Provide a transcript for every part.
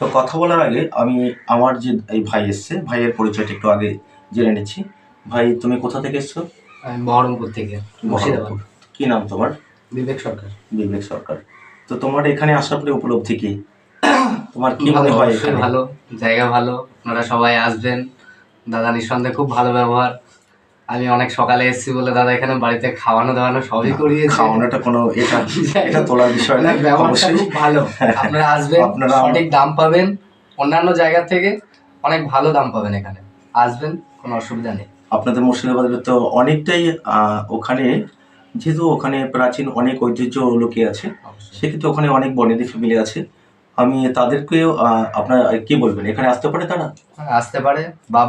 তো কথা বলার আগে আমি আমার যে এই ভাই এসছে ভাইয়ের পরিচয়টা একটু আগে জেনে নিচ্ছি। ভাই তুমি কোথা থেকে এসছো? বহরমপুর থেকে মুর্শিদাবাদ। কি নাম তোমার? বিবেক সরকার। বিবেক সরকার। তো তোমার এখানে আসার পরে উপলব্ধি কি? তোমার কি মনে হয় ভালো জায়গা ভালো আপনারা সবাই আসবেন। দাদা নিঃসন্দেহে খুব ভালো ব্যবহার। আমি অনেক সকালে এসেছি বলে দাদা এখানে বাড়িতে খাওয়ানো দাওয়ানো সবই করিয়েছে। খাওয়ানোটা কোনো এটা এটা তোলার বিষয় না অবশ্যই। খুব ভালো। আপনারা আসবেন আপনারা- অনেক দাম পাবেন অন্যান্য জায়গা থেকে অনেক ভালো দাম পাবেন এখানে। আসবেন কোনো অসুবিধা নেই। আপনাদের মুর্শিদাবাদের তো অনেকটাই ওখানে যেহেতু ওখানে প্রাচীন অনেক ঐতিহ্য লুকিয়ে আছে। সেক্ষেত্রে ওখানে অনেক বনেদি ফ্যামিলি আছে। আমি তাদেরকেও আপনার কি বলবেন? এখানে আসতে পারে তারা? হ্যাঁ, আসতে পারে। বা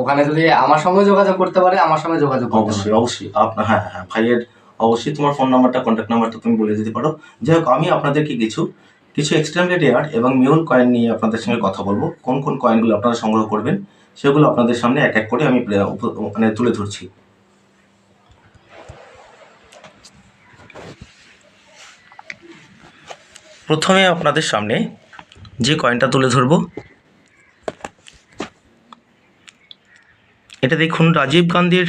ওখানে যদি আমার সঙ্গে যোগাযোগ করতে পারে আমার সঙ্গে যোগাযোগ অবশ্যই অবশ্যই। আপনার হ্যাঁ হ্যাঁ ভাইয়ের অবশ্যই তোমার ফোন নাম্বারটা কন্ট্যাক্ট নাম্বারটা তুমি বলে দিতে পারো। যাই হোক আমি আপনাদেরকে কিছু কিছু এক্সটেন্ডেড এয়ার এবং মিউল কয়েন নিয়ে আপনাদের সঙ্গে কথা বলব। কোন কোন কয়েনগুলো আপনারা সংগ্রহ করবেন সেগুলো আপনাদের সামনে এক এক করে আমি মানে তুলে ধরছি। প্রথমে আপনাদের সামনে যে কয়েনটা তুলে ধরবো এটা দেখুন, রাজীব গান্ধীর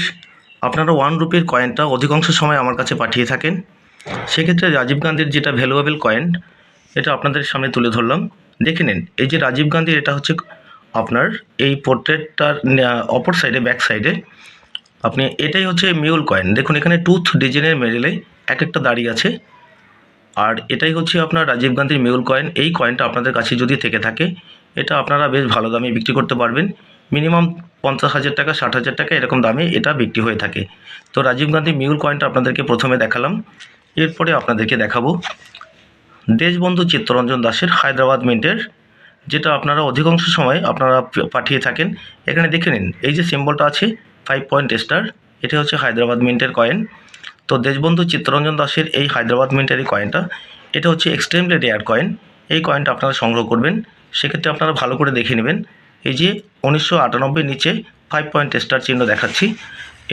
আপনারা ওয়ান রুপির কয়েনটা অধিকাংশ সময় আমার কাছে পাঠিয়ে থাকেন। সেক্ষেত্রে রাজীব গান্ধীর যেটা ভ্যালুয়েবল কয়েন এটা আপনাদের সামনে তুলে ধরলাম। দেখে নিন, এই যে রাজীব গান্ধীর এটা হচ্ছে আপনার এই পোর্ট্রেটটার অপর সাইডে ব্যাক সাইডে আপনি এটাই হচ্ছে মিউল কয়েন দেখুন, এখানে টুথ ডিজাইনের মেডেলে এক একটা দাঁড়িয়ে আছে। আর এটাই হচ্ছে আপনার রাজীব গান্ধীর মিউল কয়েন এই কয়েনটা আপনাদের কাছে যদি থেকে থাকে, এটা আপনারা বেশ ভালো দামে বিক্রি করতে পারবেন। মিনিমাম পঞ্চাশ হাজার টাকা, ষাট হাজার টাকা এরকম দামে এটা বিক্রি হয়ে থাকে। তো রাজীব গান্ধী মিউল কয়েনটা আপনাদেরকে প্রথমে দেখালাম। এরপরে আপনাদেরকে দেখাবো দেশবন্ধু চিত্তরঞ্জন দাসের হায়দ্রাবাদ মিন্টের, যেটা আপনারা অধিকাংশ সময় আপনারা পাঠিয়ে থাকেন। এখানে দেখে নিন, এই যে সিম্বলটা আছে ফাইভ পয়েন্ট স্টার এটা হচ্ছে হায়দ্রাবাদ মিন্টের কয়েন। তো দেশবন্ধু চিত্তরঞ্জন দাসের এই হায়দ্রাবাদ মিন্টের এই কয়েনটা, এটা হচ্ছে এক্সট্রিমলি রেয়ার কয়েন। এই কয়েনটা আপনারা সংগ্রহ করবেন, সেক্ষেত্রে আপনারা ভালো করে দেখে নেবেন। এই যে উনিশশো আটানব্বই নিচে ফাইভ পয়েন্ট স্টার চিহ্ন দেখাচ্ছি,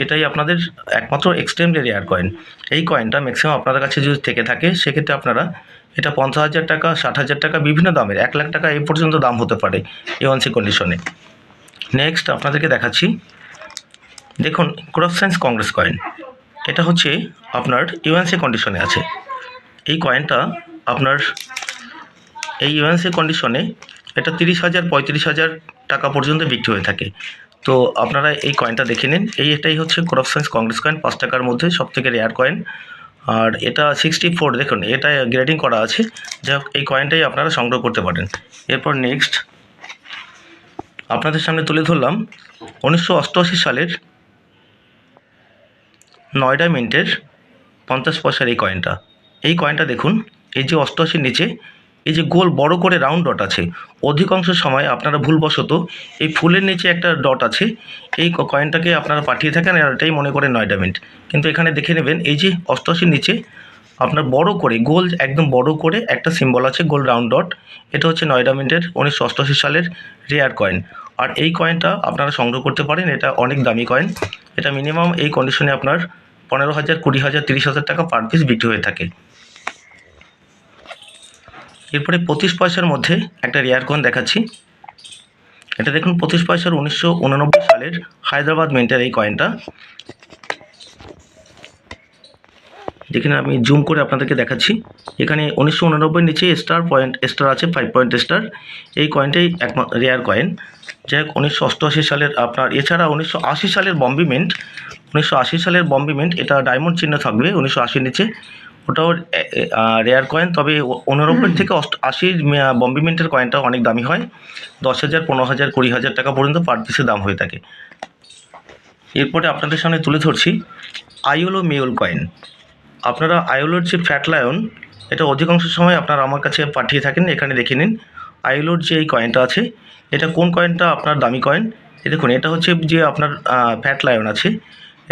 এটাই আপনাদের একমাত্র এক্সট্রিমলি রেয়ার কয়েন এই কয়েনটা ম্যাক্সিমাম আপনাদের কাছে যদি থেকে থাকে, সেক্ষেত্রে আপনারা এটা পঞ্চাশ হাজার টাকা, ষাট হাজার টাকা, বিভিন্ন দামের, এক লাখ টাকা এই পর্যন্ত দাম হতে পারে এওয়ানসি কন্ডিশনে নেক্সট আপনাদেরকে দেখাচ্ছি, দেখুন ক্রস সায়েন্স কংগ্রেস কয়েন এটা হচ্ছে আপনার ইউএনসি কন্ডিশনে আছে। এই কয়েনটা আপনার, এই ইউএনসি কন্ডিশনে এটা তিরিশ হাজার, পঁয়ত্রিশ হাজার টাকা পর্যন্ত বিক্রি হয়ে থাকে। তো আপনারা এই কয়েনটা দেখে নিন। এই এটাই হচ্ছে ক্রপ সায়েন্স কংগ্রেস কয়েন পাঁচ টাকার মধ্যে সব থেকে রেয়ার কয়েন আর এটা সিক্সটি ফোর দেখুন, এটা গ্রেডিং করা আছে। যা এই কয়েনটাই আপনারা সংগ্রহ করতে পারেন। এরপর নেক্সট আপনাদের সামনে তুলে ধরলাম উনিশশো অষ্টআশি সালের নয়ডা মিন্টের পঞ্চাশ পয়সার এই কয়েনটা এই কয়েনটা দেখুন, এই যে অষ্টআশির নিচে এই যে গোল বড় করে রাউন্ড ডট আছে, অধিকাংশ সময় আপনারা ভুলবশত এই ফুলের নিচে একটা ডট আছে, এই কয়েনটাকে আপনারা পাঠিয়ে থাকেন, আর এটাই মনে করেন নয়ডা মিন্ট কিন্তু এখানে দেখে নেবেন, এই যে অষ্টআশির নিচে আপনার বড় করে, গোল একদম বড় করে একটা সিম্বল আছে, গোল রাউন্ড ডট এটা হচ্ছে নয়ডা মিন্টের উনিশশো অষ্টআশি সালের রেয়ার কয়েন আর এই কয়েনটা আপনারা সংগ্রহ করতে পারেন, এটা অনেক দামি কয়েন এটা মিনিমাম এই কন্ডিশনে আপনার পনেরো হাজার, কুড়ি হাজার, তিরিশ হাজার টাকা পার পিস বিক্রি হয়ে থাকে। এরপরে পঁচিশ পয়সার মধ্যে একটা রেয়ার কয়েন দেখাচ্ছি। এটা দেখুন, পঁচিশ পয়সার উনিশশো উননব্বই সালের হায়দ্রাবাদ মিন্টের এই কয়েনটা যেখানে আমি জুম করে আপনাদেরকে দেখাচ্ছি। এখানে উনিশশো উননব্বই নিচে স্টার পয়েন্ট স্টার আছে ফাইভ পয়েন্ট স্টার এই কয়েনটাই একমাত্র রেয়ার কয়েন যাই হোক, উনিশশো অষ্টআশি সালের আপনার, এছাড়া উনিশশো আশি সালের বম্বে মিন্ট উনিশশো আশি সালের বম্বে মিন্ট এটা ডায়মন্ড চিহ্ন থাকবে উনিশশো আশির নিচে। ওটাও রেয়ার কয়েন তবে উননব্বই থেকে অষ্ট আশির বম্বে মিন্টের কয়েনটা অনেক দামি হয়। দশ হাজার পনেরো হাজার কুড়ি হাজার টাকা পর্যন্ত পার পিসের দাম হয়ে থাকে। এরপরে আপনাদের সামনে তুলে ধরছি আইওলো মেউল কয়েন আপনারা আইওলোর যে ফ্যাট লায়ন এটা অধিকাংশ সময় আপনারা আমার কাছে পাঠিয়ে থাকেন এখানে দেখে নিন। আইওলোর যে এই কয়েনটা আছে এটা কোন কয়েনটা আপনার দামি কয়েন দেখুন এটা হচ্ছে যে আপনার ফ্যাট লায়ন আছে।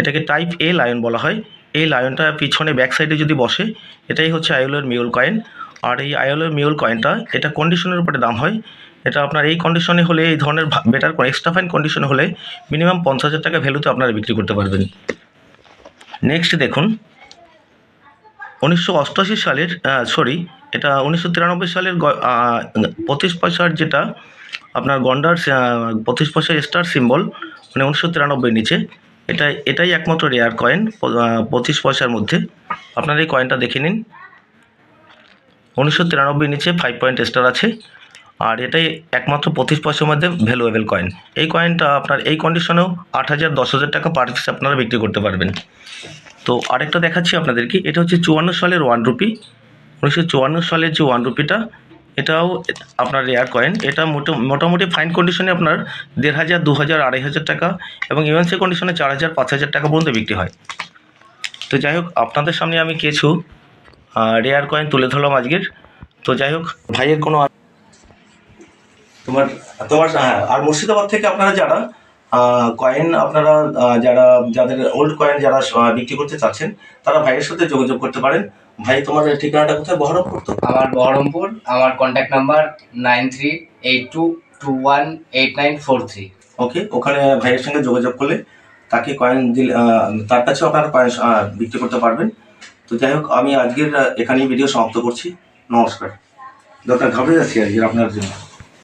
এটাকে টাইপ এ লায়ন বলা হয়। এই লায়নটা পিছনে ব্যাক সাইডে যদি বসে, এটাই হচ্ছে আইওলোর মিউল কয়েন আর এই আইওলোর মিউল কয়েনটা এটা কন্ডিশনের উপরে দাম হয়। এটা আপনার এই কন্ডিশনে হলে, এই ধরনের বেটার এক্সট্রা ফাইন কন্ডিশনে হলে মিনিমাম পঞ্চাশ হাজার টাকা ভ্যালুতে আপনারা বিক্রি করতে পারবেন। নেক্সট দেখুন, উনিশশো অষ্টআশি সালের সরি এটা উনিশশো তিরানব্বই সালের পঁচিশ পয়সার যেটা আপনার গন্ডার পঁচিশ পয়সা স্টার সিম্বল মানে উনিশশো তিরানব্বই নিচে। এটা এটাই একমাত্র রেয়ার কয়েন পঁচিশ পয়সার মধ্যে। আপনারা এই কয়েনটা দেখে নিন। উনিশশো তিরানব্বই নিচে ফাইভ পয়েন্ট স্টার আছে। আর এটাই একমাত্র পঁচিশ পয়সার মধ্যে ভ্যালুয়েবল কয়েন এই কয়েনটা আপনার, এই কন্ডিশনেও আট হাজার, দশ হাজার টাকা পার পিস আপনারা বিক্রি করতে পারবেন। তো আরেকটা দেখাচ্ছি আপনাদেরকে। এটা হচ্ছে চুয়ান্ন সালের ওয়ান রুপি উনিশশো চুয়ান্ন সালের যে ওয়ান রুপিটা এটাও আপনার রেয়ার কয়েন এটা মোটা- মোটামুটি ফাইন কন্ডিশনে আপনার দেড় হাজার, দু হাজার, আড়াই হাজার টাকা এবং ইউএনসি কন্ডিশনে চার হাজার, পাঁচ হাজার টাকা পর্যন্ত বিক্রি হয়। তো যাই হোক, আপনাদের সামনে আমি কিছু রেয়ার কয়েন তুলে ধরলাম আজকের। তো যাই হোক, ভাইয়ের কোনো তোমার তোমার হ্যাঁ আর মুর্শিদাবাদ থেকে আপনারা যারা কয়েন আপনারা যারা যাদের ওল্ড কয়েন যারা বিক্রি করতে চাচ্ছেন তারা ভাইয়ের সাথে যোগাযোগ করতে পারেন। ভাই তোমার ঠিকানাটা কোথায়? বহরমপুর তো? আমার বহরমপুর আমার contact number nine three eight two two one eight nine four three okay ওখানে ভাইয়ের সঙ্গে যোগাযোগ করলে তাকে কয়েন দিলে তার কাছেও আপনারা কয়েন বিক্রি করতে পারবেন। তো যাই হোক আমি আজকের এখানেই ভিডিও সমাপ্ত করছি। নমস্কার। দরকার ঘাবড়ে যাচ্ছি আজকের আপনার জন্য।